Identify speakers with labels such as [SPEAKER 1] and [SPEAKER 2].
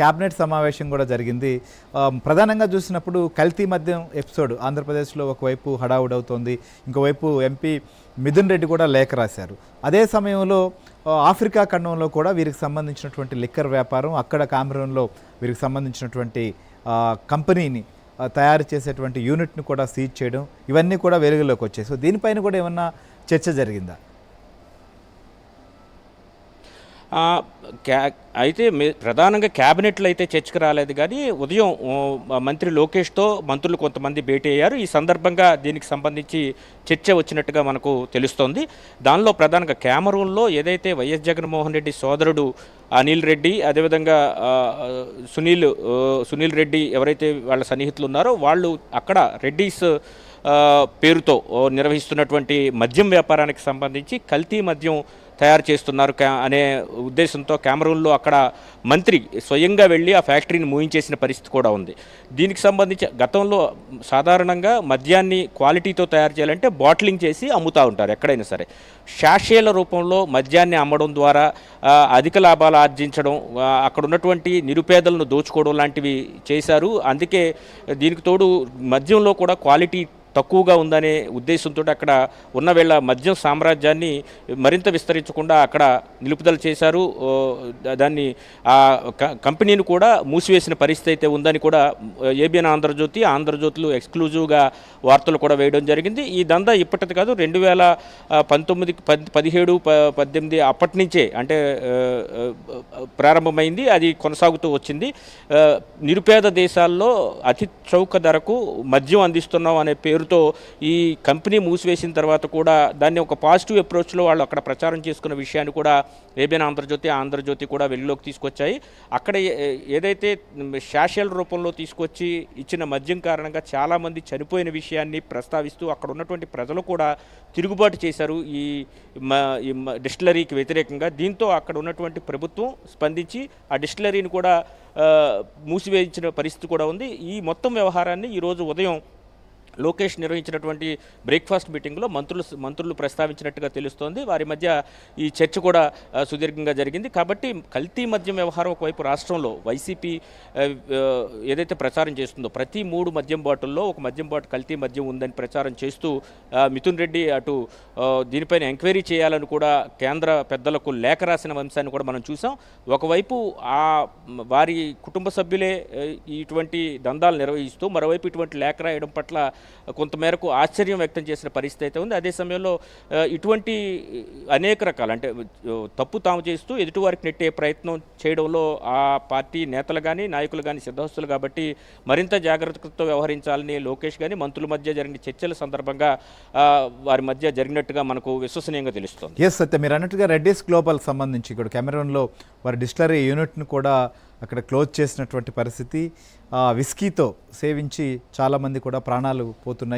[SPEAKER 1] Cabinet సమావేశం కూడా జరిగింది. ప్రధానంగా చూసినప్పుడు కల్తీ మద్యం ఎపిసోడ్ ఆంధ్రప్రదేశ్లో ఒకవైపు హడావుడవుతోంది. ఇంకోవైపు ఎంపీ మిథున్ రెడ్డి కూడా లేఖ రాశారు. అదే సమయంలో ఆఫ్రికా ఖండంలో కూడా వీరికి సంబంధించినటువంటి లిక్కర్ వ్యాపారం అక్కడ కామెరూన్లో వీరికి సంబంధించినటువంటి కంపెనీని తయారు చేసేటువంటి యూనిట్ని కూడా సీజ్ చేయడం ఇవన్నీ కూడా వెలుగులోకి వచ్చాయి. సో దీనిపైన కూడా ఏమన్నా చర్చ జరిగిందా
[SPEAKER 2] ఆ, క్యా అయితే ప్రధానంగా క్యాబినెట్లు అయితే చర్చకు రాలేదు కానీ ఉదయం మంత్రి లోకేష్తో మంత్రులు కొంతమంది భేటీ అయ్యారు. ఈ సందర్భంగా దీనికి సంబంధించి చర్చ వచ్చినట్టుగా మనకు తెలుస్తోంది. దానిలో ప్రధానంగా క్యామరూన్లో ఏదైతే వైఎస్ జగన్మోహన్ రెడ్డి సోదరుడు అనిల్ రెడ్డి అదేవిధంగా సునీల్ సునీల్ రెడ్డి ఎవరైతే వాళ్ళ సన్నిహితులు ఉన్నారో వాళ్ళు అక్కడ రెడ్డిస్ పేరుతో నిర్వహిస్తున్నటువంటి మద్యం వ్యాపారానికి సంబంధించి కల్తీ మద్యం తయారు చేస్తున్నారు అనే ఉద్దేశంతో కెమెరూన్లో అక్కడ మంత్రి స్వయంగా వెళ్ళి ఆ ఫ్యాక్టరీని మూయించేసిన పరిస్థితి కూడా ఉంది. దీనికి సంబంధించి గతంలో సాధారణంగా మద్యాన్ని క్వాలిటీతో తయారు చేయాలంటే బాటిలింగ్ చేసి అమ్ముతూ ఉంటారు ఎక్కడైనా సరే. షాషేల రూపంలో మద్యాన్ని అమ్మడం ద్వారా అధిక లాభాలు ఆర్జించడం అక్కడ ఉన్నటువంటి నిరుపేదలను దోచుకోవడం లాంటివి చేశారు. అందుకే దీనికి తోడు మద్యంలో కూడా క్వాలిటీ తక్కువగా ఉందనే ఉద్దేశంతో అక్కడ ఉన్న వేళ మద్యం సామ్రాజ్యాన్ని మరింత విస్తరించకుండా అక్కడ నిలుపుదల చేశారు. దాన్ని ఆ కంపెనీని కూడా మూసివేసిన పరిస్థితి అయితే ఉందని కూడా ఏబిఎన్ ఆంధ్రజ్యోతి ఆంధ్రజ్యోతులు ఎక్స్క్లూజివ్గా వార్తలు కూడా వేయడం జరిగింది. ఈ దందా ఇప్పటిది కాదు రెండు వేల పంతొమ్మిది పద్ పదిహేడు ప పద్దెనిమిది అప్పటి నుంచే అంటే ప్రారంభమైంది అది కొనసాగుతూ వచ్చింది. నిరుపేద దేశాల్లో అతి చౌక ధరకు మద్యం అందిస్తున్నాం అనే పేరు దాంతో ఈ కంపెనీ మూసివేసిన తర్వాత కూడా దాన్ని ఒక పాజిటివ్ అప్రోచ్లో వాళ్ళు అక్కడ ప్రచారం చేసుకున్న విషయాన్ని కూడా ఏబిఎన్ ఆంధ్రజ్యోతి ఆంధ్రజ్యోతి కూడా వెలుగులోకి తీసుకొచ్చాయి. అక్కడ ఏ- ఏదైతే శాషల రూపంలో తీసుకొచ్చి ఇచ్చిన మద్యం కారణంగా చాలామంది చనిపోయిన విషయాన్ని ప్రస్తావిస్తూ అక్కడ ఉన్నటువంటి ప్రజలు కూడా తిరుగుబాటు చేశారు ఈ మ- డిస్టిలరీకి వ్యతిరేకంగా. దీంతో అక్కడ ఉన్నటువంటి ప్రభుత్వం స్పందించి ఆ డిస్టిలరీని కూడా మూసివేయించిన పరిస్థితి కూడా ఉంది. ఈ మొత్తం వ్యవహారాన్ని ఈరోజు ఉదయం లోకేష్ నిర్వహించినటువంటి బ్రేక్ఫాస్ట్ మీటింగ్లో మంత్రులు మంత్రులు ప్రస్తావించినట్టుగా తెలుస్తోంది. వారి మధ్య ఈ చర్చ కూడా సుదీర్ఘంగా జరిగింది. కాబట్టి కల్తీ మద్యం వ్యవహారం ఒకవైపు రాష్ట్రంలో వైసీపీ ఏదైతే ప్రచారం చేస్తుందో ప్రతి మూడు మద్యం బాటిల్లో ఒక మద్యం బాటిల్ కల్తీ మద్యం ఉందని ప్రచారం చేస్తూ మిథున్ రెడ్డి అటు దీనిపైన ఎంక్వైరీ చేయాలని కూడా కేంద్ర పెద్దలకు లేఖ రాసిన అంశాన్ని కూడా మనం చూసాం. ఒకవైపు ఆ వారి కుటుంబ సభ్యులే ఇటువంటి దందాలు నిర్వహిస్తూ మరోవైపు ఇటువంటి లేఖ రాయడం పట్ల కొంతమేరకు ఆశ్చర్యం వ్యక్తం చేసిన పరిస్థితి అయితే ఉంది. అదే సమయంలో ఇటువంటి అనేక రకాల అంటే తప్పు తాము చేస్తూ ఎదుటివారికి నెట్టే ప్రయత్నం చేయడంలో ఆ పార్టీ నేతలు కానీ నాయకులు కానీ సిద్ధహస్తులు కాబట్టి మరింత జాగ్రత్తతో వ్యవహరించాలని లోకేష్ కానీ మంత్రుల మధ్య జరిగిన చర్చల సందర్భంగా వారి మధ్య జరిగినట్టుగా మనకు విశ్వసనీయంగా తెలుస్తుంది.
[SPEAKER 1] ఎస్ సత్య మీరు అన్నట్టుగా రెడ్డిస్ గ్లోబల్ సంబంధించి ఇక్కడ కెమెరాన్లో వారి డిస్టిలరీ యూనిట్ను కూడా అక్కడ క్లోజ్ చేసినటువంటి పరిస్థితి ఆ, విస్కీతో సేవించి చాలామంది కూడా ప్రాణాలు పోతున్నాయి.